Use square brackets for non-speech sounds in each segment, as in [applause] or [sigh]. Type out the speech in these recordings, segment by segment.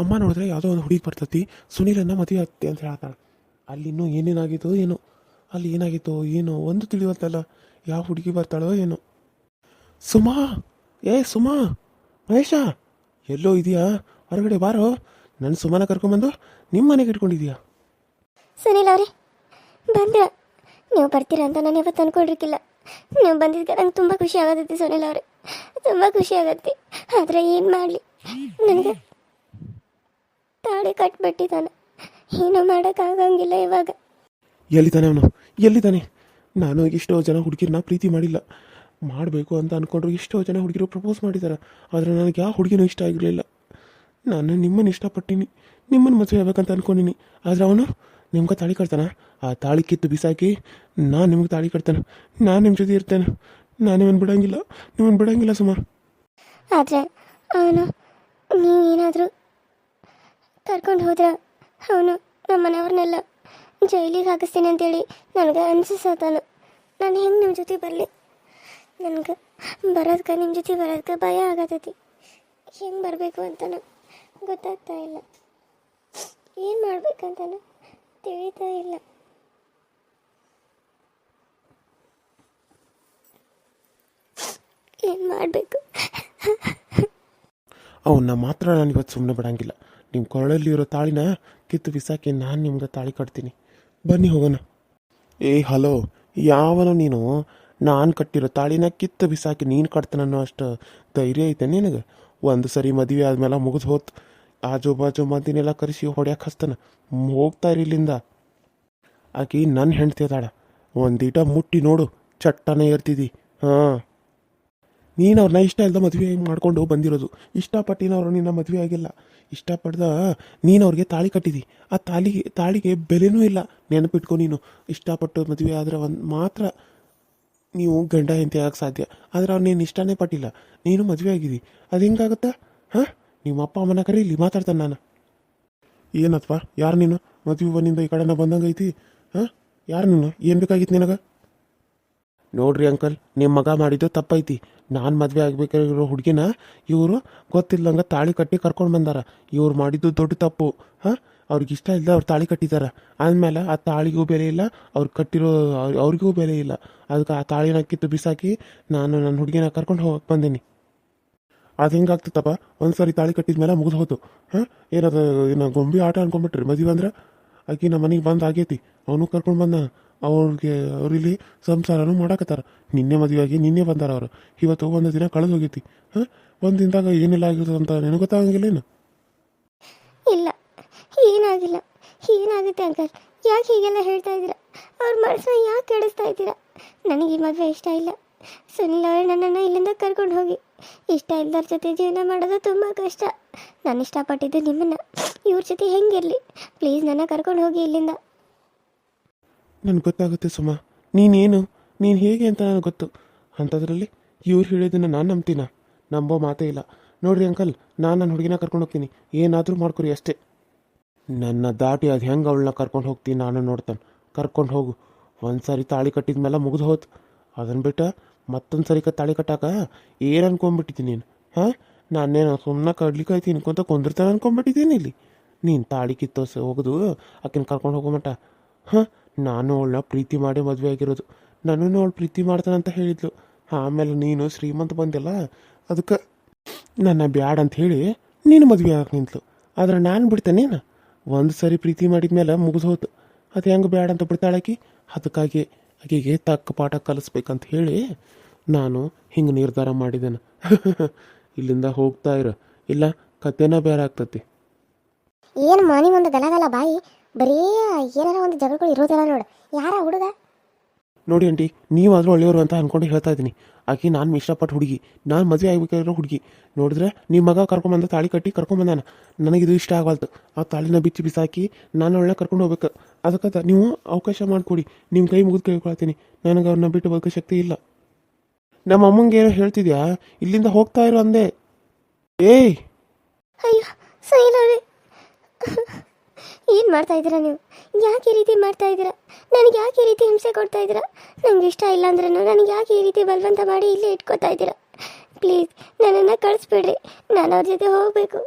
ಅಮ್ಮ ನೋಡಿದ್ರೆ ಯಾವುದೋ ಒಂದು ಹುಡುಗಿ ಬರ್ತತಿ. ಸುನೀಲನ್ನ ಮದುವೆ ಆಗ್ತಿ ಅಂತ ಹೇಳ್ತಾಳೆ. ಅಲ್ಲಿ ಇನ್ನೂ ಏನೇನಾಗಿತ್ತೋ ಏನೋ. ಅಲ್ಲಿ ಏನಾಗಿತ್ತೋ ಏನೋ ಒಂದು ತಿಳಿಯುವಂತಲ್ಲ ಯಾವ ಹುಡುಗಿ ಬರ್ತಾಳೋ ಏನೋ. ಸುಮಾ! ಏ ಸುಮಾ! ಮಹೇಶ! ಎಲ್ಲೋ ಇದೆಯಾ? ಹೊರಗಡೆ ಬಾರೋ. ನನ್ನ ಸುಮನ ಕರ್ಕೊಂಡ್ಬಂದು ನಿಮ್ಮ ಮನೆಗೆ ಇಟ್ಕೊಂಡಿದ್ಯಾ? ಸುನೀಲ್ ಅವರೇ, ಬಂದ್ರ. ನೀವು ಬರ್ತೀರಾ ಅಂತ ನಾನು ಯಾವತ್ತು ಅನ್ಕೊಂಡಿರ್ಕಿಲ್ಲ ನೀವು ಬಂದಿದ್ದ ನಂಗೆ ತುಂಬ ಖುಷಿ ಆಗತ್ತೆ ಸುನೀಲ್ ಅವರೇ. ತುಂಬ ಖುಷಿ ಆಗತ್ತೆ. ಆದರೆ ಏನು ಮಾಡಲಿ? ನನಗೆ ತಾಳಿ ಕಟ್ಬಿಟ್ಟಿದ್ದಾನೆ. ಏನು ಮಾಡೋಕ್ಕಾಗಂಗಿಲ್ಲ ಇವಾಗ. ಎಲ್ಲಿದ್ದಾನೆ ಅವನು? ಎಲ್ಲಿದ್ದಾನೆ? ನಾನು ಎಷ್ಟೋ ಜನ ಹುಡುಗಿರನ್ನ ಪ್ರೀತಿ ಮಾಡಿಲ್ಲ. ಮಾಡಬೇಕು ಅಂತ ಅಂದ್ಕೊಂಡ್ರು ಎಷ್ಟೋ ಜನ ಹುಡುಗಿರು ಪ್ರಪೋಸ್ ಮಾಡಿದ್ದಾರೆ ಆದರೆ ನನಗೆ ಯಾವ ಹುಡುಗಿನೂ ಇಷ್ಟ ಆಗಿರಲಿಲ್ಲ. ನಾನು ನಿಮ್ಮನ್ನು ಇಷ್ಟಪಟ್ಟಿನಿ. ನಿಮ್ಮನ್ನು ಮದುವೆ ಆಗ್ಬೇಕಂತ ಅಂದ್ಕೊಂಡಿನಿ ಆದರೆ ಅವನು ನಿಮ್ಗೆ ತಾಳಿ ಕಟ್ತಾನ? ಆ ತಾಳಿ ಕಿತ್ತು ಬಿಸಾಕಿ ನಾನು ನಿಮ್ಗೆ ತಾಳಿ ಕಟ್ತಾನೆ. ನಾನು ನಿಮ್ಮ ಜೊತೆ ಇರ್ತೇನೆ. ನಾನು ನಿಮ್ಮನ್ನು ಬಿಡಂಗಿಲ್ಲ. ನಿಮ್ಮನ್ನು ಬಿಡಂಗಿಲ್ಲ ಸುಮಾರು ಆದರೆ ಅವನು ನೀವೇನಾದರೂ ಕರ್ಕೊಂಡು ಹೋದ್ರ ಅವನು ನಮ್ಮ ಮನೆಯವ್ರನ್ನೆಲ್ಲ ಜೈಲಿಗೆ ಹಾಕಿಸ್ತೀನಿ ಅಂತೇಳಿ ನನಗೆ ಅನ್ಸಿಸತಾನು ನಾನು ಹೆಂಗೆ ನಿಮ್ಮ ಜೊತೆ ಬರಲಿ? ನನಗೆ ಬರೋದಕ್ಕೆ ನಿಮ್ಮ ಜೊತೆ ಬರೋದಕ್ಕೆ ಭಯ ಆಗತೈತಿ. ಹೆಂಗೆ ಬರಬೇಕು ಅಂತನೂ ಗೊತ್ತಾಗ್ತಾ ಇಲ್ಲ. ಏನು ಮಾಡ್ಬೇಕಂತನೂ ತಿಳಿತಾ ಇಲ್ಲ. ಏನು ಮಾಡಬೇಕು? ಅವನ್ನ ಮಾತ್ರ ನಾನು ಇವತ್ತು ಸುಮ್ಮನೆ ಬಿಡಂಗಿಲ್ಲ. ನಿಮ್ಮ ಕೊರಳಲ್ಲಿರೋ ತಾಳಿನ ಕಿತ್ತು ಬಿಸಾಕಿ ನಾನು ನಿಮ್ಗೆ ತಾಳಿ ಕಟ್ತೀನಿ. ಬನ್ನಿ ಹೋಗೋಣ. ಏ ಹಲೋ ಯಾವನೋ ನೀನು? ನಾನು ಕಟ್ಟಿರೋ ತಾಳಿನ ಕಿತ್ತು ಬಿಸಾಕಿ ನೀನು ಕಟ್ತಾನನ್ನೋ ಅಷ್ಟು ಧೈರ್ಯ ಐತೆ ನಿನಗೆ? ಒಂದು ಸರಿ ಮದುವೆ ಆದಮೇಲೆ ಮುಗಿದು ಹೋತು. ಆಜು ಬಾಜು ಮಂದಿನೆಲ್ಲ ಕರೆಸಿ ಹೊಡ್ಯಾಕೆ ಹಸ್ತಾನ ಮ್, ಹೋಗ್ತಾ ಇರಿ ಇಲ್ಲಿಂದ. ಆಕಿ ನನ್ನ ಹೆಂಡ್ತಿ ಅದಾಳ. ಒಂದೀಟ ಮುಟ್ಟಿ ನೋಡು. ಚಟ್ಟನೇ ಇರ್ತಿದ್ದಿ ಹಾಂ. ನೀನು ಅವ್ರನ್ನ ಇಷ್ಟ ಇಲ್ಲದ ಮದುವೆ ಮಾಡ್ಕೊಂಡು ಬಂದಿರೋದು. ಇಷ್ಟಪಟ್ಟಿನವ್ರು ನಿನ್ನ ಮದುವೆ ಆಗಿಲ್ಲ. ಇಷ್ಟಪಡ್ದ ನೀನು ಅವ್ರಿಗೆ ತಾಳಿ ಕಟ್ಟಿದಿ. ಆ ತಾಳಿಗೆ ತಾಳಿಗೆ ಬೆಲೆನೂ ಇಲ್ಲ. ನೆನಪಿಟ್ಕೊ ನೀನು. ಇಷ್ಟಪಟ್ಟು ಮದುವೆ ಆದರೆ ಒಂದು ಮಾತ್ರ ನೀವು ಗಂಡ ಹೆಂಡತಿ ಆಗಕ್ಕೆ ಸಾಧ್ಯ. ಆದರೆ ಅವ್ರು ನೀನು ಇಷ್ಟನೇ ಪಟ್ಟಿಲ್ಲ. ನೀನು ಮದುವೆ ಆಗಿದಿ. ಅದು ಹೆಂಗಾಗುತ್ತಾ? ಹಾಂ? ನಿಮ್ಮ ಅಪ್ಪ, ಅಮ್ಮನ ಕರೀಲಿ ಮಾತಾಡ್ತಾನೆ ನಾನು. ಏನಪ್ಪ ಯಾರು ನೀನು? ಮದುವೆ ಬಂದಿಂದ ಈ ಕಡೆನ ಬಂದಂಗೈತಿ. ಹಾಂ? ಯಾರು ನೀನು? ಏನು ಬೇಕಾಗಿತ್ತು ನಿನಗೆ? ನೋಡ್ರಿ ಅಂಕಲ್ ನಿಮ್ಮ ಮಗ ಮಾಡಿದ್ದು ತಪ್ಪೈತಿ. ನಾನು ಮದುವೆ ಆಗ್ಬೇಕಾಗಿರೋ ಹುಡುಗಿನ ಇವರು ಗೊತ್ತಿಲ್ಲಂಗ ತಾಳಿ ಕಟ್ಟಿ ಕರ್ಕೊಂಡು ಬಂದಾರ. ಇವ್ರು ಮಾಡಿದ್ದು ದೊಡ್ಡ ತಪ್ಪು. ಹಾಂ? ಅವ್ರಿಗೆ ಇಷ್ಟ ಇಲ್ಲ ಅವ್ರು ತಾಳಿ ಕಟ್ಟಿದಾರ. ಆದಮೇಲೆ ಆ ತಾಳಿಗೂ ಬೆಲೆ ಇಲ್ಲ, ಅವ್ರು ಕಟ್ಟಿರೋ, ಅವ್ರ್- ಅವ್ರಿಗೂ ಬೆಲೆ ಇಲ್ಲ. ಅದಕ್ಕೆ ಆ ತಾಳಿನ ಕಿತ್ತು ಬಿಸಾಕಿ ನಾನು ನನ್ನ ಹುಡುಗಿನ ಕರ್ಕೊಂಡು ಹೋಗಕ್ಕೆ ಬಂದೀನಿ. ಅದು ಹೆಂಗಾಗ್ತದಪ್ಪ? ಒಂದು ತಾಳಿ ಕಟ್ಟಿದ ಮೇಲೆ ಮುಗಿದು ಹೋತು ಹಾಂ? ಏನದು, ಏನೋ ಗೊಂಬಿ ಆಟ ಅನ್ಕೊಂಡ್ಬಿಟ್ರಿ ಮದುವೆ ಅಂದ್ರೆ? ಆಕಿ ನಮ್ಮ ಮನೆಗೆ ಬಂದು ಆಗೈತಿ. ಅವನು ಕರ್ಕೊಂಡು ಬಂದ ಅವ್ರಿಗೆ ಅವ್ರಿಲ್ಲಿ ಸಂಸಾರನೂ ಮಾಡಾಕತ್ತಾರ. ನಿನ್ನೆ ಮದುವೆಯಾಗಿ ನಿನ್ನೆ ಬಂದಾರ ಅವರು. ಇವತ್ತು ಒಂದು ದಿನ ಕಳೆದು ಹೋಗೈತಿ. ಹಾಂ? ಒಂದು ದಿನದಾಗ ಏನೆಲ್ಲ ಆಗಿರ್ತದೆ ಅಂತ ನಿನಗೆ ಗೊತ್ತಾಗಂಗಿಲ್ಲೇನು ಇಲ್ಲ. ಏನಾಗಿಲ್ಲ. ಏನಾಗುತ್ತೆ ಅಂಕಲ್? ಯಾಕೆ ಹೀಗೆಲ್ಲ ಹೇಳ್ತಾ ಇದ್ದೀರಾ? ಅವ್ರ ಮನಸ್ಸನ್ನ ಯಾಕೆ ಕೆಡಿಸ್ತಾ ಇದ್ದೀರಾ? ನನಗೆ ಈ ಮದುವೆ ಇಷ್ಟ ಇಲ್ಲ. ಸುನಿಲ್ ಅವರೇ ನನ್ನನ್ನು ಇಲ್ಲಿಂದ ಕರ್ಕೊಂಡು ಹೋಗಿ. ಇಷ್ಟ ಇಲ್ದವ್ರ ಜೊತೆ ಜೀವನ ಮಾಡೋದು ತುಂಬ ಕಷ್ಟ. ನಾನು ಇಷ್ಟಪಟ್ಟಿದ್ದು ನಿಮ್ಮನ್ನು. ಇವ್ರ ಜೊತೆ ಹೆಂಗಿರಲಿ ಪ್ಲೀಸ್ ನನ್ನ ಕರ್ಕೊಂಡು ಹೋಗಿ ಇಲ್ಲಿಂದ. ನನಗೆ ಗೊತ್ತಾಗುತ್ತೆ ಸುಮ. ನೀನೇನು? ನೀನು ಹೇಗೆ ಅಂತ ನನಗೆ ಗೊತ್ತು. ಅಂಥದ್ರಲ್ಲಿ ಇವ್ರು ಹೇಳಿದ್ದನ್ನು ನಾನು ನಂಬ್ತೀನ? ನಂಬೋ ಮಾತೇ ಇಲ್ಲ. ನೋಡ್ರಿ ಅಂಕಲ್, ನಾನು ನನ್ನ ಹುಡುಗಿನ ಕರ್ಕೊಂಡು ಹೋಗ್ತೀನಿ. ಏನಾದರೂ ಮಾಡ್ಕೊರಿ ಅಷ್ಟೇ. ನನ್ನ ದಾಟಿ ಅದು ಹೆಂಗೆ ಅವಳನ್ನ ಕರ್ಕೊಂಡು ಹೋಗ್ತೀನಿ ನಾನು ನೋಡ್ತಾನೆ. ಕರ್ಕೊಂಡು ಹೋಗು. ಒಂದು ಸಾರಿ ತಾಳಿ ಕಟ್ಟಿದ ಮೇಲೆ ಮುಗಿದು ಹೋತು. ಅದನ್ನು ಬಿಟ್ಟು ಮತ್ತೊಂದು ಸರಿ ತಾಳಿ ಕಟ್ಟಾಕ ಏನು ಅನ್ಕೊಂಬಿಟ್ಟಿದ್ದೀನಿ ನೀನು? ಹಾಂ? ನಾನೇನು ಸುಮ್ಮನೆ ಕಡ್ಲಿಕಾಯಿ ತಿನ್ಕೊಂತ ಕುಂದಿರ್ತಾನೆ ಅನ್ಕೊಂಬಿಟ್ಟಿದ್ದೀನಿ ಇಲ್ಲಿ. ನೀನು ತಾಳಿ ಕಿತ್ತೋಸ ಹೋಗೋದು, ಆಕಿನ ಕರ್ಕೊಂಡು ಹೋಗೋ ಮಟ ಹಾಂ? ನಾನು ಅವಳ ಪ್ರೀತಿ ಮಾಡಿ ಮದುವೆ ಆಗಿರೋದು. ನನ್ನನ್ನು ಅವಳು ಪ್ರೀತಿ ಮಾಡ್ತಾನಂತ ಹೇಳಿದ್ಲು. ಆಮೇಲೆ ನೀನು ಶ್ರೀಮಂತ ಬಂದಿಲ್ಲ ಅದಕ್ಕೆ ನನ್ನ ಬ್ಯಾಡ ಅಂತ ಹೇಳಿ ನೀನು ಮದುವೆ ಆಗಕ್ಕೆ ನಿಂತ್ಲು. ಆದ್ರೆ ನಾನು ಬಿಡ್ತೇನೇನು ಒಂದು ಸರಿ ಪ್ರೀತಿ ಮಾಡಿದ ಮೇಲೆ ಮುಗಿದು ಹೋತು. ಅದು ಹೆಂಗೆ ಬ್ಯಾಡ ಅಂತ ಬಿಡ್ತಾಳಾಕಿ ಅದಕ್ಕಾಗಿ ಆಕೆಗೆ ತಕ್ಕ ಪಾಠ ಕಲಿಸ್ಬೇಕಂತ ಹೇಳಿ ನಾನು ಹಿಂಗೆ ನಿರ್ಧಾರ ಮಾಡಿದ್ದೇನೆ. [laughs] ಇಲ್ಲಿಂದ ಹೋಗ್ತಾ ಇರೋ. ಇಲ್ಲ ಕತೆನ ಬೇರೆ ಆಗ್ತತಿ. ಏನು ಮಾನಿ ಒಂದು ಗಲಗಲ ಬಾಯಿ? ಬರೀ ಏನಾರ ಒಂದು ಜಗಳಗಳು ಇರೋದಿಲ್ಲ ನೋಡು. ಯಾರ ಹುಡುಗ? ನೋಡಿ ಆಂಟಿ ನೀವಾದರೂ ಒಳ್ಳೆಯವರು ಅಂತ ಅನ್ಕೊಂಡು ಹೇಳ್ತಾ ಇದ್ದೀನಿ. ಆಕೆ ನಾನು ಇಷ್ಟಪಟ್ಟು ಹುಡುಗಿ ನಾನು ಮದುವೆ ಆಗಬೇಕಾಗಿರೋ ಹುಡುಗಿ. ನೋಡಿದ್ರೆ ನಿಮ್ಮ ಮಗ ಕರ್ಕೊಂಬಂದ ತಾಳಿ ಕಟ್ಟಿ ಕರ್ಕೊಂಬಂದಾನ? ಇದು ಇಷ್ಟ ಆಗಲ್ತು ಆ ತಾಳಿನ ಬಿಚ್ಚಿ ಬಿಸಾಕಿ ನಾನು ಒಳ್ಳೆ ಕರ್ಕೊಂಡು ಹೋಗ್ಬೇಕು. ಅದಕ್ಕೆ ನೀವು ಅವಕಾಶ ಮಾಡಿಕೊಡಿ. ನಿಮ್ಮ ಕೈ ಮುಗಿದು ಕೇಳ್ಕೊಳ್ತೀನಿ. ನನಗೆ ಅವ್ರನ್ನ ಬಿಟ್ಟು ಬದುಕೋ ಶಕ್ತಿ ಇಲ್ಲ. ನಮ್ಮ ಅಮ್ಮಂಗೆ ಏನೋ ಹೇಳ್ತಿದ್ಯಾ? ಇಲ್ಲಿಂದ ಹೋಗ್ತಾ ಇರೋ ಅಂದೆ. ಏಯ್! ಅಯ್ಯೋ ಸೈಲವೇ ಏನು ಮಾಡ್ತಾ ಇದ್ದೀರಾ ನೀವು? ಯಾಕೆ ಈ ರೀತಿ ಮಾಡ್ತಾ ಇದ್ದೀರಾ? ನನಗೆ ಯಾಕೆ ಈ ರೀತಿ ಹಿಂಸೆ ಕೊಡ್ತಾ ಇದ್ದೀರಾ? ನನಗೆ ಇಷ್ಟ ಇಲ್ಲ ಅಂದ್ರೂ ನನಗೆ ಯಾಕೆ ಈ ರೀತಿ ಬಲವಂತ ಮಾಡಿ ಇಲ್ಲೇ ಇಟ್ಕೋತಾ ಇದ್ದೀರಾ? ಪ್ಲೀಸ್, ನನ್ನನ್ನು ಕಳಿಸ್ಬಿಡ್ರಿ. ನಾನು ಅವ್ರ ಜೊತೆ ಹೋಗಬೇಕು.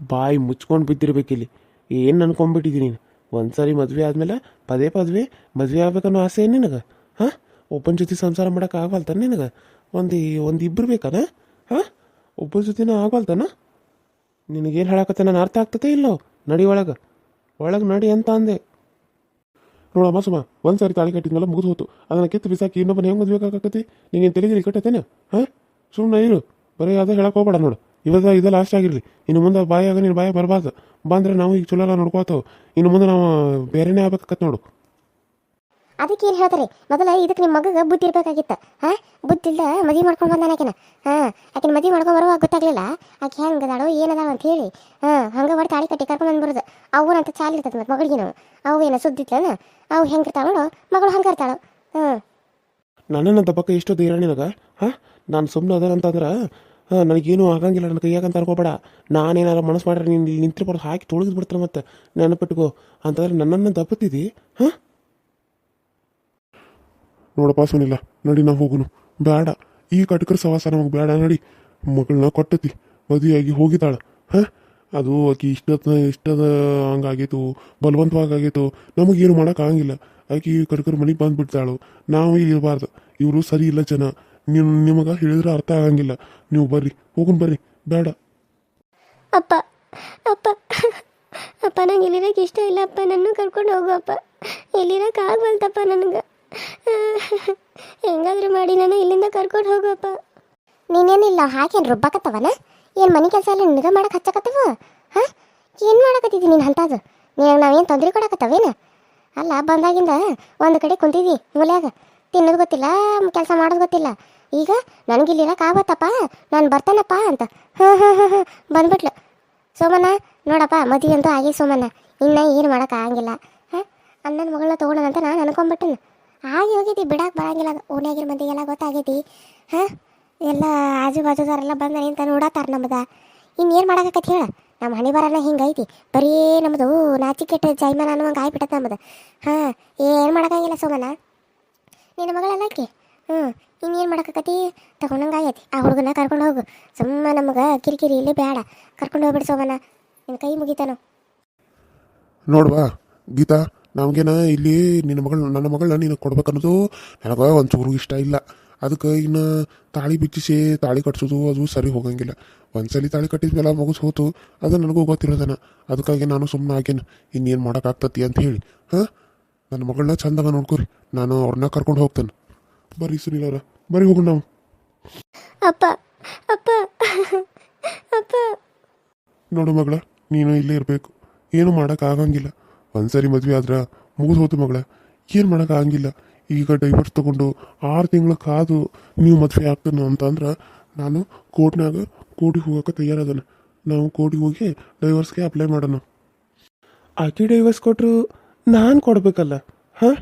ಬಾಯಿ ಮುಚ್ಕೊಂಡು ಬಿದ್ದಿರ್ಬೇಕಿಲ್ಲಿ. ಏನು ಅನ್ಕೊಂಡ್ಬಿಟ್ಟಿದ್ದೀನಿ ನೀನು? ಒಂದ್ಸರಿ ಮದುವೆ ಆದಮೇಲೆ ಪದೇ ಪದವಿ ಮದುವೆ ಆಗ್ಬೇಕನ್ನೋ ಆಸೆ ಏನು ನಿನಗೆ? ಹಾಂ? ಒಬ್ಬನ ಜೊತೆ ಸಂಸಾರ ಮಾಡೋಕೆ ಆಗವಲ್ತಾನೆ ನಿನಗೆ? ಒಂದು ಒಂದು ಇಬ್ಬರು ಬೇಕಾನ? ಹಾಂ? ಒಬ್ಬನ ಜೊತೆನ ಆಗವಲ್ತಾನ? ನಿನಗೇನು ಹೇಳಕತ್ತೆ ನಾನು ಅರ್ಥ ಆಗ್ತತೆ ಇಲ್ಲೋ, ನಡಿ ಒಳಗೆ. ಒಳಗೆ ನಡಿ ಅಂತ ಅಂದೆ. ನೋಡಮ್ಮ ಸುಮ್ಮ ಒಂದು ಸಾರಿ ತಾಳಿ ಕಟ್ಟಿದ್ಮೇಲೆ ಮುಗಿದು ಹೋತು. ಅದನ್ನ ಕಿತ್ತು ಬಿಸಾಕಿ ಇನ್ನೊಬ್ಬನ ಹೆಂಗೆ ಮದುವೆ ಆಗಾಕತ್ತಿ? ನಿಂಗೆ ತಲೆಗಿರಿ ಕಟ್ಟತೇನೆ ಹಾಂ? ಸುಮ್ಮನೆ ಇರು. ಬರೀ ಅದೇ ಹೇಳಕ್ಕೆ ಹೋಗ್ಬೇಡ ನೋಡು. ಇವಾಗ ಇದೆ ಲಾಸ್ಟ್ ಆಗಿರಲಿ. ಇನ್ನು ಮುಂದೆ ಬಾಯಾಗ ನೀನು ಬಾಯ ಬರಬಾರ್ದು. ಬಂದ್ರೆ ನಾವು ಈಗ ಚಲೋ ಎಲ್ಲ ನೋಡ್ಕೋತಾವ. ಇನ್ನು ಮುಂದೆ ನಾವು ಬೇರೆನೇ ಆಗ್ಬೇಕಾಗತ್ತೆ ನೋಡು. ಅದಕ್ಕೆ ಏನು ಹೇಳ್ತಾರೆ? ಮೊದಲ ಇದಕ್ಕೆ ನಿಮ್ಮ ಮಗಗೆ ಬುದ್ಧಿ ಇರಬೇಕಾಗಿತ್ತು. ಹಾಂ? ಬುದ್ಧಿ ಇಲ್ಲ ಮದುವೆ ಮಾಡ್ಕೊಂಡು ಬಂದಾನ ಆಕಿನ. ಹಾಂ, ಆಕಿನ ಮದುವೆ ಮಾಡ್ಕೊಂಡು ಬರುವಾಗ ಗೊತ್ತಾಗ್ಲಿಲ್ಲ. ಆಕೆ ಹೆಂಗೆ ಅದಾಳೋ ಏನದಾಳು ಅಂತ ಹೇಳಿ. ಹಾಂ, ಹಂಗೆ ಮಾಡಿ ತಾಳಿ ಕಟ್ಟಿ ಕರ್ಕೊಂಡು ಬಂದ್ಬಿಡೋದು. ಅವ್ರಂತ ಚಾಲಿ ಇರ್ತದೆ ಮತ್ತು ಮಗಳಿಗೆ ನಾವು ಅವು ಏನೋ ಸುದ್ದಿತ್ತೇನ ಅವು ಹೆಂಗೆ ಇರ್ತಾಳೋ ಮಗಳು ಹಂಗೆ ಇರ್ತಾಳು. ಹಾಂ. ನನ್ನನ್ನು ಪಕ್ಕ ಎಷ್ಟು ಧೈರ್ಯ ನಿನಗೆ? ಹಾಂ? ನಾನು ಸುಮ್ಮನೆ ಅದ ಅಂತಂದ್ರೆ ನನಗೇನು ಆಗಂಗಿಲ್ಲ ನನ್ನ ಕೈಯಾಗಂತ ಅನ್ಕೋಬೇಡ. ನಾನೇನಾರು ಮನಸ್ಸು ಮಾಡ್ರೆ ನೀನು ನಿಂತಿರ್ಬಾರ್ದು ಹಾಕಿ ತೊಳೆದು ಬಿಡ್ತಾರೆ ಮತ್ತೆ. ನೆನಪಿಟ್ಕೋ. ಅಂತಂದ್ರೆ ನನ್ನನ್ನು ದಬ್ಬತ್ತಿದ್ದಿ ಹಾಂ? ನೋಡಪ್ಪ ಸುನಿಲ್ಲ ನಡಿ, ನಾವು ಹೋಗುನು. ಬೇಡ ಈ ಕಟಕರ ಸವಾಸ ನಮಗೆ ಬೇಡ ನಡಿ. ಮಗಳನ್ನ ಕೊಟ್ಟತಿ. ಮದುವೆಯಾಗಿ ಹೋಗಿದ್ದಾಳೆ. ಹಾಂ? ಅದು ಆಕಿ ಇಷ್ಟದ ಇಷ್ಟದ ಹಂಗಾಗಿತ್ತು ಬಲವಂತವಾಗಾಗಿತ್ತು ನಮಗೇನು ಮಾಡೋಕ್ಕಾಗಂಗಿಲ್ಲ ಆಕಿ ಕಟಕರ ಮನೆಗೆ ಬಂದುಬಿಡ್ತಾಳು. ನಾವು ಇರಬಾರ್ದು. ಇವರು ಸರಿ ಇಲ್ಲ ಜನ. ನೀವು ನಿಮಗೆ ಹೇಳಿದ್ರೆ ಅರ್ಥ ಆಗಂಗಿಲ್ಲ. ನೀವು ಬರ್ರಿ. ಹೋಗುನ್ ಬರ್ರಿ. ಬೇಡ ಅಪ್ಪ ಅಪ್ಪ. ಅಪ್ಪ, ನಂಗೆ ಇಲ್ಲಿರಕ್ಕೆ ಇಷ್ಟ ಇಲ್ಲ. ಅಪ್ಪ ನನ್ನ ಕರ್ಕೊಂಡು ಹೋಗು, ಅಪ್ಪ. ಇಲ್ಲಿರಕ್ಕೆ ಆಗ್ಬಲ್ತಪ್ಪ ನನಗೆ. [laughs] ಹೆಂಗಾದ್ರೂ ಮಾಡಿ ನಾನು ಇಲ್ಲಿಂದ ಕರ್ಕೊಂಡು ಹೋಗಪ್ಪ. ನೀನೇನಿಲ್ಲ ಹಾಕೇನು ರುಬ್ಬಾಕತ್ತವನ? ಏನು ಮನೆ ಕೆಲಸ ಎಲ್ಲ ನಿನಗೆ ಮಾಡಕ್ಕೆ ಹಚ್ಚಕತ್ತವ? ಹಾಂ? ಏನು ಮಾಡಕತ್ತಿದ್ದಿ ನೀನು ಅಂತದು ನೀನು ನಾವೇನು ತೊಂದರೆ ಕೊಡಕತ್ತವೇನು? ಅಲ್ಲ, ಬಂದಾಗಿಂದ ಒಂದು ಕಡೆ ಕುಂತಿದ್ವಿ ಮೂಲ್ಯಾಗ. ತಿನ್ನೋದು ಗೊತ್ತಿಲ್ಲ, ಕೆಲಸ ಮಾಡೋದು ಗೊತ್ತಿಲ್ಲ. ಈಗ ನನಗಿಲ್ಲಿರಕ್ಕೆ ಆಗತ್ತಪ್ಪ ನಾನು ಬರ್ತಾನಪ್ಪ ಅಂತ. ಹಾಂ ಹಾಂ ಹಾಂ ಹಾಂ, ಬಂದ್ಬಿಟ್ಲು. ಸೋಮಣ್ಣ, ನೋಡಪ್ಪ, ಮದುವೆ ಅಂತೂ ಆಗಿ ಸೋಮಣ್ಣ. ಇನ್ನು ಏನು ಮಾಡೋಕ್ಕಾಗಂಗಿಲ್ಲ ಹಾಂ? ಅಣ್ಣನ ಮಗಳನ್ನ ಅಂತ ನಾನು ಅನ್ಕೊಂಬಿಟ್ಟನು ಆಗಿ ಹೋಗೈತಿ ಬಿಡಕ್ಕೆ ಬರಂಗಿಲ್ಲ. ಓಣ್ಯಾಗಿರ ಮಂದಿಗೆ ಎಲ್ಲ ಗೊತ್ತಾಗೈತಿ ಹಾಂ? ಎಲ್ಲ ಆಜು ಬಾಜುದಾರೆಲ್ಲ ಬಂದ ನಿಂತ ನೋಡತ್ತಾರ ನಮ್ಮದ ಇನ್ನೇನು ಮಾಡಾಕತ್ತಿ ಹೇಳ? ನಮ್ಮ ಹಣೆ ಬರಲ್ಲ ಹಿಂಗೈತಿ ಬರೀ ನಮ್ಮದು ನಾಚಿಕೆಟ್ಟ ಜೈಮನ ಅನ್ನುವಂಗೆ ಆಯ್ಬಿಟ್ಟತ್ತ ನಮ್ದು. ಹಾಂ? ಏನು ಮಾಡೋಕ್ಕಾಗಿಲ್ಲ ಸೋಮನ ನಿನ್ನ ಮಗಳಲ್ಲ ಆಕೆ? ಹ್ಞೂ ಇನ್ನೇನು ಮಾಡೋಕತಿ ತಗೊಂಡಂಗೆ ಆಗೈತಿ. ಆ ಹುಡುಗನ ಕರ್ಕೊಂಡು ಹೋಗು. ಸುಮ್ಮ ನಮಗೆ ಕಿರಿಕಿರಿ ಇಲ್ಲಿ ಬೇಡ ಕರ್ಕೊಂಡು ಹೋಗ್ಬಿಡು ಸೋಮನ ನಿನ್ನ ಕೈ ಮುಗಿತಾನು? ನೋಡುವ, ಗೀತಾ? ನಮಗೇನ ಇಲ್ಲಿ ನಿನ್ನ ಮಗಳು ನನ್ನ ಮಗಳನ್ನ ನೀನು ಕೊಡ್ಬೇಕನ್ನೋದು ನನಗೆ ಒಂಚೂರು ಇಷ್ಟ ಇಲ್ಲ. ಅದಕ್ಕೆ ಇನ್ನು ತಾಳಿ ಬಿಚ್ಚಿಸಿ ತಾಳಿ ಕಟ್ಸೋದು ಅದು ಸರಿ ಹೋಗಂಗಿಲ್ಲ. ಒಂದ್ಸಲಿ ತಾಳಿ ಕಟ್ಟಿದ ಮೇಲೆ ಮಗುಸ್ ಹೋತು ಅದು ನನಗೂ ಗೊತ್ತಿರೋದನ ಅದಕ್ಕಾಗಿ ನಾನು ಸುಮ್ಮನೆ ಆಗೇನು ಇನ್ನೇನು ಮಾಡೋಕ್ಕಾಗ್ತತಿ ಅಂತ ಹೇಳಿ. ಹಾಂ? ನನ್ನ ಮಗಳನ್ನ ಚಂದಾಗ ನೋಡ್ಕೊರಿ. ನಾನು ಅವ್ರನ್ನ ಕರ್ಕೊಂಡು ಹೋಗ್ತೇನೆ. ಬರ್ರಿ ಸುನೀಲ್ ಅವರ ಬರ್ರಿ ಹೋಗೋಣ ನಾವು. ಅಪ್ಪ ಅಪ್ಪ ಅಪ್ಪ. ನೋಡು ಮಗಳ ನೀನು ಇಲ್ಲೇ ಇರಬೇಕು. ಏನು ಮಾಡೋಕ್ಕಾಗಂಗಿಲ್ಲ ಒಂದ್ಸರಿ ಮದ್ವೆ ಆದ್ರೆ ಮುಗಿದು ಹೋತು ಮಗಳ. ಏನು ಮಾಡೋಕ್ಕಾಗಂಗಿಲ್ಲ ಈಗ ಡೈವರ್ಸ್ ತಗೊಂಡು ಆರು ತಿಂಗಳು ಕಾದು ನೀವು ಮದುವೆ ಆಗ್ತಾನ ಅಂತಂದ್ರೆ ನಾನು ಕೋರ್ಟ್ನಾಗ ಕೋರ್ಟಿಗೆ ಹೋಗೋಕೆ ತಯಾರದನ. ನಾವು ಕೋರ್ಟಿಗೆ ಹೋಗಿ ಡೈವರ್ಸ್ಗೆ ಅಪ್ಲೈ ಮಾಡೋಣ. ಆಕೆ ಡೈವರ್ಸ್ ಕೊಟ್ಟರು ನಾನು ಕೊಡ್ಬೇಕಲ್ಲ. ಹಾಂ?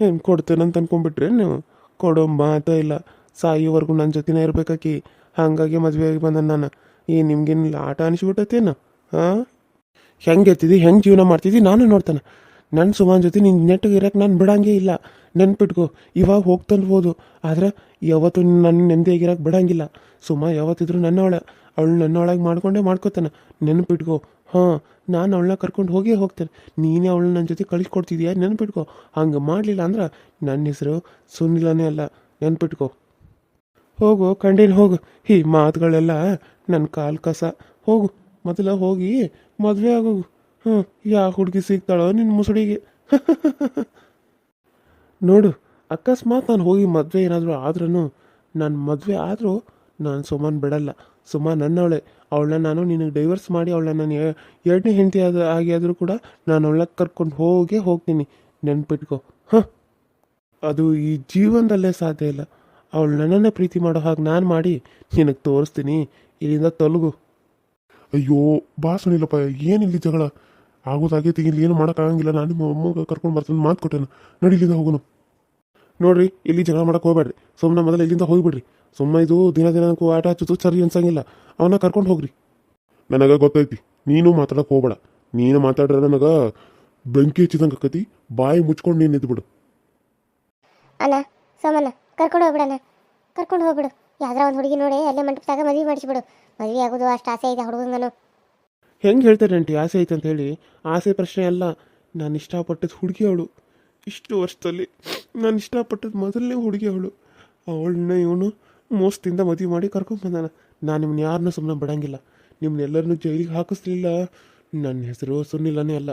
ಏನು ಕೊಡ್ತೇನಂತ ಅನ್ಕೊಂಡ್ಬಿಟ್ರೆ ನೀವು. ಕೊಡೋ ಮಾತ ಇಲ್ಲ. ಸಾಯೋವರೆಗೂ ನನ್ನ ಜೊತೆನೇ ಇರ್ಬೇಕಾಕಿ ಹಾಗಾಗಿ ಮದುವೆ ಆಗಿ ಬಂದ ನಾನು. ಈ ನಿಮ್ಗೇನಿಲ್ಲ ಆಟ ಅನಿಸ್ಬಿಟ್ಟತೇನು? ಹಾಂ? ಹೆಂಗೆ ಇರ್ತಿದ್ದಿ ಹೆಂಗೆ ಜೀವನ ಮಾಡ್ತಿದ್ದಿ ನಾನು ನೋಡ್ತಾನೆ. ನನ್ನ ಸುಮಾನ್ ಜೊತೆ ನಿನ್ನ ನೆಟ್ಟಿಗೆ ಇರಕ್ಕೆ ನಾನು ಬಿಡಂಗೇ ಇಲ್ಲ. ನೆನ್ಪಿಟ್ಕೋ, ಇವಾಗ ಹೋಗ್ತನ್ಬೋದು ಆದ್ರೆ ಯಾವತ್ತು ನನ್ನ ನೆಮ್ಮದಿಯಾಗಿರಕ್ಕೆ ಬಿಡಂಗಿಲ್ಲ. ಸುಮ ಯಾವತ್ತಿದ್ರು ನನ್ನವಳೆ. ಅವಳು ನನ್ನೊಳಗೆ ಮಾಡ್ಕೊಂಡೇ ಮಾಡ್ಕೋತಾನೆ. ನೆನ್ಪಿಟ್ಕೋ, ಹಾಂ, ನಾನು ಅವಳನ್ನ ಕರ್ಕೊಂಡು ಹೋಗೇ ಹೋಗ್ತೇನೆ. ನೀನೇ ಅವಳು ನನ್ನ ಜೊತೆ ಕಳಿಸ್ಕೊಡ್ತಿದ್ಯಾ? ನೆನ್ಪಿಟ್ಕೋ. ಹಂಗೆ ಮಾಡಲಿಲ್ಲ ಅಂದ್ರೆ ನನ್ನ ಹೆಸರು ಸುನಿಲನೇ ಅಲ್ಲ. ನೆನ್ಪಿಟ್ಕೋ. ಹೋಗು ಕಂಡೇನು ಹೋಗು. ಈ ಮಾತುಗಳೆಲ್ಲ ನನ್ನ ಕಾಲು ಕಸ. ಹೋಗು, ಮೊದಲ ಹೋಗಿ ಮದುವೆ ಆಗೋಗು. ಹ್ಞೂ ಯಾ ಹುಡುಗಿ ಸಿಗ್ತಾಳೋ ನಿನ್ನ ಮುಸುಡಿಗೆ. [laughs] ನೋಡು, ಅಕಸ್ಮಾತ್ ನಾನು ಹೋಗಿ ಮದುವೆ ಏನಾದರೂ ಆದ್ರೂ ನನ್ನ ಮದುವೆ ಆದರೂ ನಾನು ಸುಮ್ಮನೆ ಬಿಡಲ್ಲ. ಸುಮಾ ನನ್ನವಳೆ. ಅವಳನ್ನ ನಾನು ನಿನಗೆ ಡೈವರ್ಸ್ ಮಾಡಿ ಅವಳನ್ನ ನಾನು ಎರಡನೇ ಹೆಂಡತಿ ಆದ ಆಗಿ ಆದರೂ ಕೂಡ ನಾನು ಅವಳನ್ನ ಕರ್ಕೊಂಡು ಹೋಗೇ ಹೋಗ್ತೀನಿ. ನೆನ್ಪಿಟ್ಕೋ. ಹಾಂ. ಅದು ಈ ಜೀವನದಲ್ಲೇ ಸಾಧ್ಯ ಇಲ್ಲ. ಅವಳು ನನ್ನನ್ನೇ ಪ್ರೀತಿ ಮಾಡೋ ಹಾಗೆ ನಾನು ಮಾಡಿ ನಿನಗೆ ತೋರಿಸ್ತೀನಿ. ಇಲ್ಲಿಂದ ತೊಲಗು. ಅಯ್ಯೋ ಬಾ ಸುನಿಲಪ್ಪ ಏನಿಲ್ಲ ಜಗಳ? ಆಗೋದಾಗೈತಿ, ಇಲ್ಲಿ ಏನು ಮಾಡೋಕ್ಕಾಗಂಗಿಲ್ಲ. ನಾನು ನಿಮ್ಮ ಅಮ್ಮಗೆ ಕರ್ಕೊಂಡು ಬರ್ತೀನಿ, ಮಾತು ಕೊಟ್ಟೆನು. ನಡಿ ಇಲ್ಲಿಂದ ಹೋಗೋನು ನೋಡ್ರಿ, ಇಲ್ಲಿ ಜಗಳ ಮಾಡಕ್ಕೆ ಹೋಗ್ಬೇಡ್ರಿ. ಸುಮ್ಮನೆ ಮೊದಲು ಇಲ್ಲಿಂದ ಹೋಗ್ಬಿಡ್ರಿ. ಸುಮ್ಮನೆ ಇದು ದಿನ ದಿನಕ್ಕೂ ಆಟ ಹಚ್ಚೋದು ಸರಿ ಅನ್ಸಂಗಿಲ್ಲ. ಅವನ್ನ ಕರ್ಕೊಂಡು ಹೋಗ್ರಿ. ನನಗೆ ಗೊತ್ತೈತಿ, ನೀನು ಮಾತಾಡಕ್ಕೆ ಹೋಗ್ಬೇಡ. ನೀನು ಮಾತಾಡ್ರೆ ನನಗೆ ಬೆಂಕಿ ಹಚ್ಚಿದಂಗೆ ಆಕತಿ. ಬಾಯಿ ಮುಚ್ಕೊಂಡು ನೀನು ಇದ್ಬಿಡು ಅಣ್ಣ, ಸೋಮಣ್ಣ, ಕರ್ಕೊಂಡು ಹೋಗ್ಬಿಡಣ್ಣ. ಕರ್ಕೊಂಡು ಹೋಗ್ಬಿಡು. ಯಾವ್ದಾರ ಒಂದು ಹುಡುಗಿ ನೋಡಿ ಅಲ್ಲೇ ಮಂಟಪದಾಗ ಮದುವೆ ಮಾಡಿಸ್ಬಿಡು. ಮದುವೆ ಆಗೋದು ಅಷ್ಟು ಆಸೆ ಐತೆ ಹುಡುಗಂಗನು. ಹೆಂಗೆ ಹೇಳ್ತಾರೆ ಆಂಟಿ, ಆಸೆ ಐತೆ ಅಂತ ಹೇಳಿ. ಆಸೆ ಪ್ರಶ್ನೆ ಅಲ್ಲ, ನಾನು ಇಷ್ಟಪಟ್ಟದ ಹುಡುಗಿ ಅವಳು. ಇಷ್ಟು ವರ್ಷದಲ್ಲಿ ನಾನು ಇಷ್ಟಪಟ್ಟದ ಮೊದಲನೇ ಹುಡುಗಿ ಅವಳು. ಅವಳನ್ನ ಇವನು ಮೋಸದಿಂದ ಮದುವೆ ಮಾಡಿ ಕರ್ಕೊಂಡ್ಬಂದಾನ ನಾನು ನಿಮ್ಮನ್ನ ಯಾರನ್ನೂ ಸುಮ್ಮನೆ ಬಿಡಂಗಿಲ್ಲ. ನಿಮ್ಮನ್ನೆಲ್ಲರನ್ನೂ ಜೈಲಿಗೆ ಹಾಕಿಸ್ಲಿಲ್ಲ. ನನ್ನ ಹೆಸರು ಸುನಿಲ್ಲನೇ ಅಲ್ಲ.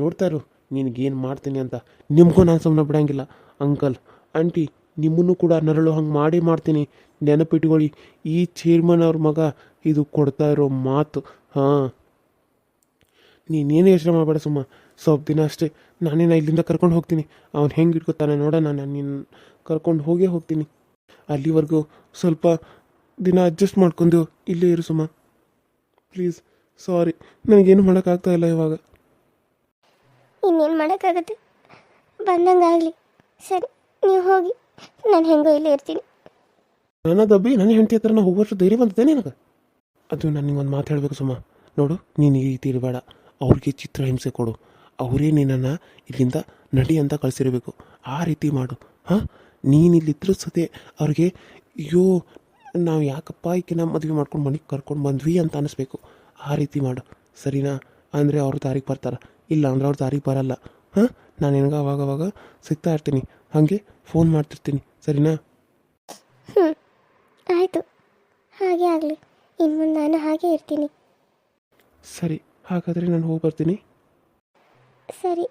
ನೋಡ್ತಾ ಇರು, ನಿನಗೇನು ಮಾಡ್ತೀನಿ ಅಂತ. ನಿಮಗೂ ನಾನು ಸುಮ್ಮನೆ ಬಿಡಂಗಿಲ್ಲ. ಅಂಕಲ್, ಆಂಟಿ, ನಿಮ್ಮನ್ನು ಕೂಡ ನರಳು ಹಂಗೆ ಮಾಡಿ ಮಾಡ್ತೀನಿ. ನೆನಪಿಟ್ಕೊಳ್ಳಿ, ಈ ಚೇರ್ಮನ್ ಅವ್ರ ಮಗ ಇದು ಕೊಡ್ತಾ ಇರೋ ಮಾತು, ಹಾಂ. ನೀನೇನು ಯೋಚನೆ ಮಾಡಬೇಡ ಸುಮ್ಮ, ಸ್ವಲ್ಪ ದಿನ ಅಷ್ಟೇ, ನಾನೇನ ಇಲ್ಲಿಂದ ಕರ್ಕೊಂಡು ಹೋಗ್ತೀನಿ. ಅವ್ನು ಹೆಂಗೆ ಇಟ್ಕೊತಾನೆ ನೋಡೋಣ ನಾನು ನಿನ್ನ ಕರ್ಕೊಂಡು ಹೋಗೇ ಹೋಗ್ತೀನಿ. ಅಲ್ಲಿವರೆಗೂ ಸ್ವಲ್ಪ ದಿನ ಅಡ್ಜಸ್ಟ್ ಮಾಡ್ಕೊಂಡು ಇಲ್ಲೇ ಇರು ಸುಮ್ಮ. ಪ್ಲೀಸ್, ಸಾರಿ, ನನಗೇನು ಮಾಡೋಕ್ಕಾಗ್ತಾ ಇಲ್ಲ ಇವಾಗ. ಇನ್ನೇನು ಮಾಡೋಕ್ಕಾಗತ್ತೆ? ಬಂದಂಗಾಗಲಿ. ಸರಿ, ನೀವು ಹೋಗಿ, ನಾನು ಹೆಂಗೋ ಇಲ್ಲೇ ಇರ್ತೀನಿ. ನನ್ನ ದಬ್ಬಿ ನನ್ನ ಹೆಂಡತಿ ಹತ್ರ ಹೋಗೋಷ್ಟು ಧೈರ್ಯ ಬಂದಿದೆ ನಿನಗೆ? ಅದು ನಾನು ನಿಂಗೊಂದು ಮಾತು ಹೇಳಬೇಕು ಸುಮ್ಮ. ನೋಡು, ನೀನು ಈ ರೀತಿ ಇರಬೇಡ. ಅವ್ರಿಗೆ ಚಿತ್ರಹಿಂಸೆ ಕೊಡು. ಅವರೇ ನಿನ್ನನ್ನು ಇಲ್ಲಿಂದ ನಡಿ ಅಂತ ಕಳಿಸಿರಬೇಕು. ಆ ರೀತಿ ಮಾಡು. ಹಾಂ? ನೀನು ಇಲ್ಲಿದ್ರೂ ಸತೆ ಅವ್ರಿಗೆ, ಅಯ್ಯೋ, ನಾವು ಯಾಕಪ್ಪ ನಮ್ಮ ಮದುವೆ ಮಾಡ್ಕೊಂಡು ಮನೆಗೆ ಕರ್ಕೊಂಡು ಬಂದ್ವಿ ಅಂತ ಅನ್ನಿಸ್ಬೇಕು ಆ ರೀತಿ ಮಾಡು. ಸರಿನಾ? ಅಂದರೆ ಅವ್ರ ದಾರಿಗೆ ಬರ್ತಾರೆ. ಇಲ್ಲ ಅಂದ್ರೆ ಅವ್ರ ದಾರಿಗೆ ಬರಲ್ಲ. ಹಾಂ? ನಾನು ನಿನಗೆ ಅವಾಗವಾಗ ಅವಾಗ ಸಿಗ್ತಾ ಹಾಗೆ ಫೋನ್ ಮಾಡ್ತಿರ್ತೀನಿ. ಸರಿನಾ ಹ್ಞೂ ಆಯಿತು ಹಾಗೆ ಆಗಲಿ. ಇನ್ನು ಮುಂದೆ ನಾನು ಹಾಗೆ ಇರ್ತೀನಿ. ಸರಿ ಹಾಗಾದರೆ ನಾನು ಹೋಗಿ ಬರ್ತೀನಿ. ಸರಿ.